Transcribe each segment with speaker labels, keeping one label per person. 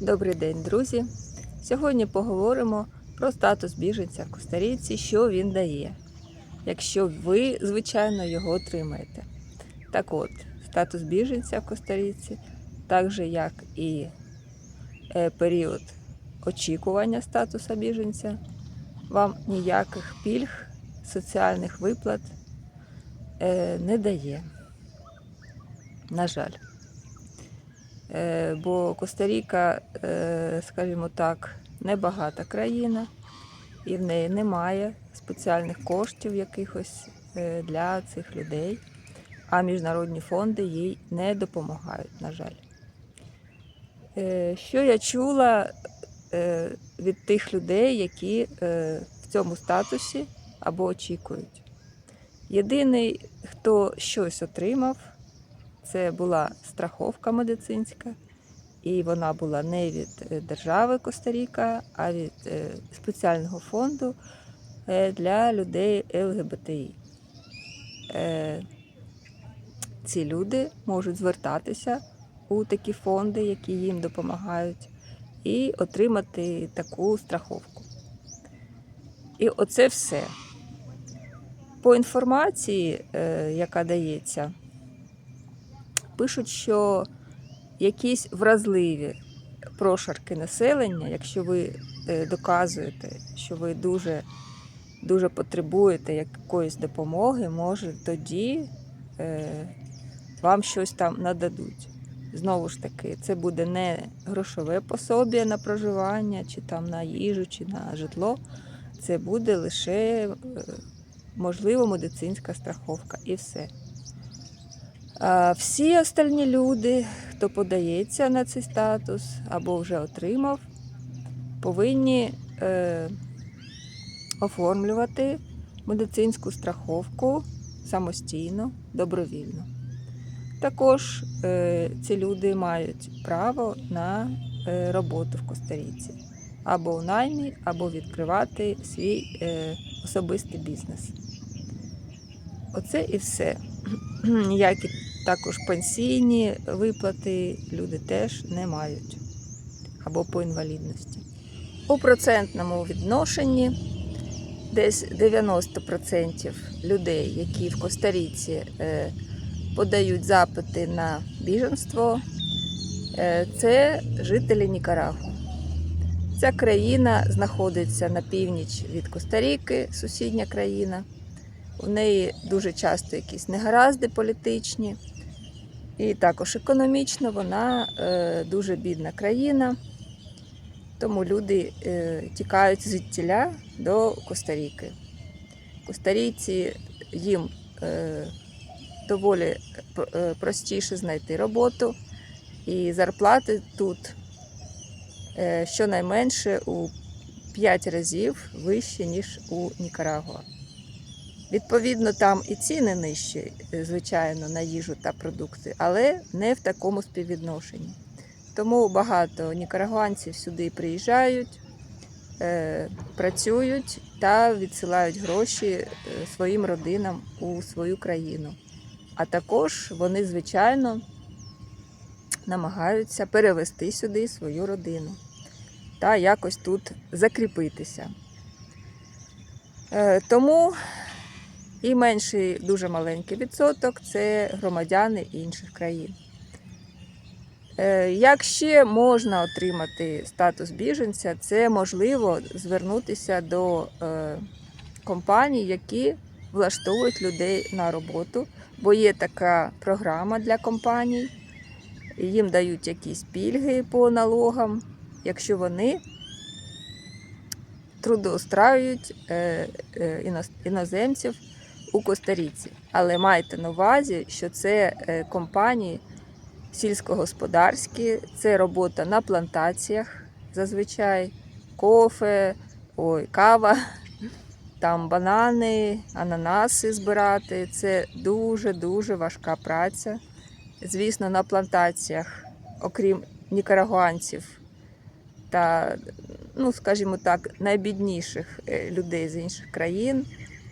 Speaker 1: Добрий день, друзі! Сьогодні поговоримо про статус біженця в Коста-Ріці, що він дає, якщо ви, звичайно, його отримаєте. Так от, статус біженця в Коста-Ріці, так же як і е, період очікування статусу біженця, вам ніяких пільг, соціальних виплат е, не дає. На жаль. Е, бо Коста-Ріка, е, скажімо так, небагата країна, і в неї немає спеціальних коштів якихось е, для цих людей, а міжнародні фонди їй не допомагають, на жаль. Що я чула від тих людей, які в цьому статусі або очікують? Єдиний, хто щось отримав, це була страховка медицинська, і вона була не від е, держави Коста-Ріка, а від е, спеціального фонду е, для людей ЛГБТІ. Ці люди можуть звертатися у такі фонди, які їм допомагають, і отримати таку страховку. І оце все. По інформації, яка дається, пишуть, що якісь вразливі прошарки населення, якщо ви е, доказуєте, що ви дуже, дуже потребуєте якоїсь допомоги, може тоді е, вам щось там нададуть. Знову ж таки, це буде не грошове пособі на проживання, чи там на їжу, чи на житло. Це буде лише, е, можливо, медицинська страховка і все. А всі остальні люди, хто подається на цей статус або вже отримав, повинні е, оформлювати медицинську страховку самостійно, добровільно. Також е, ці люди мають право на е, роботу в Коста-Ріці або у наймі, або відкривати свій е, особистий бізнес. Оце і все. Ніякі також пенсійні виплати люди теж не мають або по інвалідності. У процентному відношенні десь 90% людей, які в Коста-Ріці е, подають запити на біженство, е, це жителі Нікарагу. Ця країна знаходиться на північ від Коста-Ріки, сусідня країна. У неї дуже часто якісь негаразди політичні, і також економічно вона е, дуже бідна країна, тому люди е, тікають звідтіля до Коста-Ріки. Коста-Рійці їм е, доволі простіше знайти роботу, і зарплати тут щонайменше у 5 разів вищі, ніж у Нікарагуа. Відповідно, там і ціни нижчі, е, звичайно, на їжу та продукти, але не в такому співвідношенні. Тому багато нікарагуанців сюди приїжджають, е, працюють та відсилають гроші е, своїм родинам у свою країну. А також вони, звичайно, намагаються перевести сюди свою родину та якось тут закріпитися. Тому і менший дуже маленький відсоток це громадяни інших країн. Е, Як ще можна отримати статус біженця, це можливо звернутися до е, компаній, які влаштовують людей на роботу, бо є така програма для компаній, їм дають якісь пільги по налогам, якщо вони трудоустраюють е, іноз- іноземців у Коста-Ріці. Але майте на увазі, що це е, компанії сільськогосподарські, це робота на плантаціях зазвичай, кофе, ой, кава, там банани, ананаси збирати. Це дуже-дуже важка праця. Звісно, на плантаціях, окрім нікарагуанців та, ну, скажімо так, найбідніших е, людей з інших країн,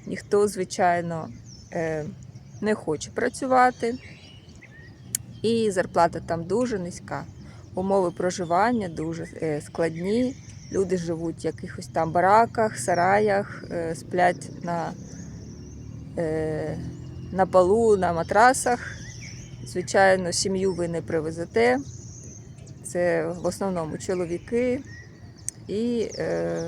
Speaker 1: ніхто, звичайно, е, не хоче працювати. І зарплата там дуже низька. умови проживання дуже е, складні. Люди живуть в якихось там бараках, сараях, е, сплять на, на полу, на матрасах. Звичайно, сім'ю ви не привезете. Це в основному чоловіки. І е,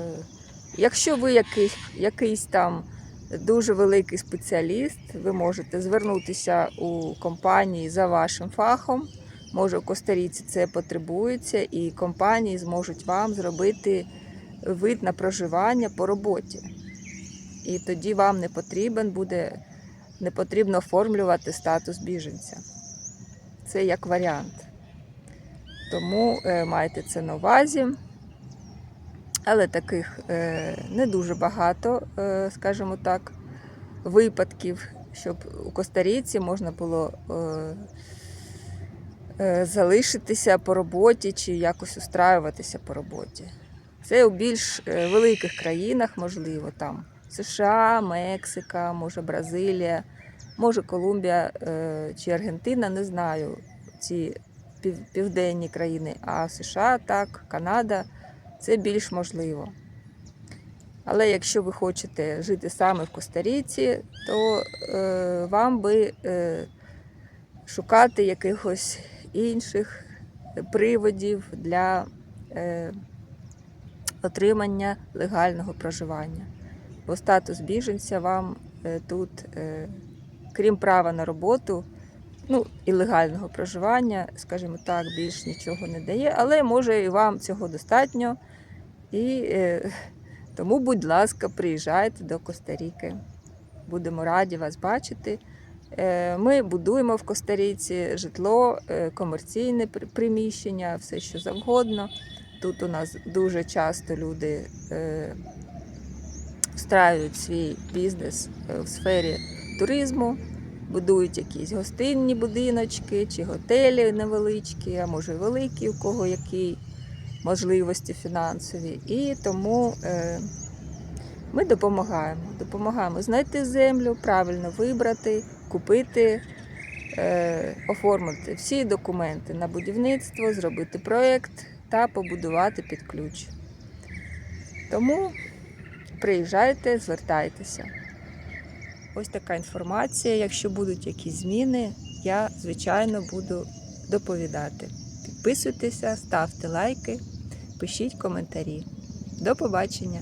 Speaker 1: якщо ви який, якийсь там дуже великий спеціаліст, ви можете звернутися у компанії за вашим фахом. Може, в Костаріці це потребується, і компанії зможуть вам зробити вид на проживання по роботі. І тоді вам не потрібен буде, не потрібно оформлювати статус біженця. Це як варіант. Тому е, майте це на увазі. Але таких е, не дуже багато, е, скажімо так, випадків, щоб у Костаріці можна було е, залишитися по роботі чи якось устраюватися по роботі. Це у більш великих країнах, можливо, там США, Мексика, може Бразилія, може Колумбія чи Аргентина, не знаю. Ці пів- південні країни, а США так, Канада це більш можливо. Але якщо ви хочете жити саме в Костаріці, то е, вам би е, шукати якихось інших приводів для е, отримання легального проживання. Бо статус біженця вам е, тут, е, крім права на роботу, ну і легального проживання, скажімо так, більш нічого не дає, але може і вам цього достатньо. І е, тому, будь ласка, приїжджайте до Коста-Ріки. Будемо раді вас бачити. Е, Ми будуємо в Коста-Ріці житло, е, комерційне приміщення, все що завгодно. Тут у нас дуже часто люди е, встраюють свій бізнес е, в сфері туризму, будують якісь гостинні будиночки чи готелі невеличкі, а може великі, у кого які можливості фінансові. І тому е, ми допомагаємо. Допомагаємо знайти землю, правильно вибрати, купити, е, оформити всі документи на будівництво, зробити проєкт та побудувати під ключ. Тому приїжджайте, звертайтеся. Ось така інформація. Якщо будуть якісь зміни, я, звичайно, буду доповідати. Підписуйтеся, ставте лайки, пишіть коментарі. До побачення!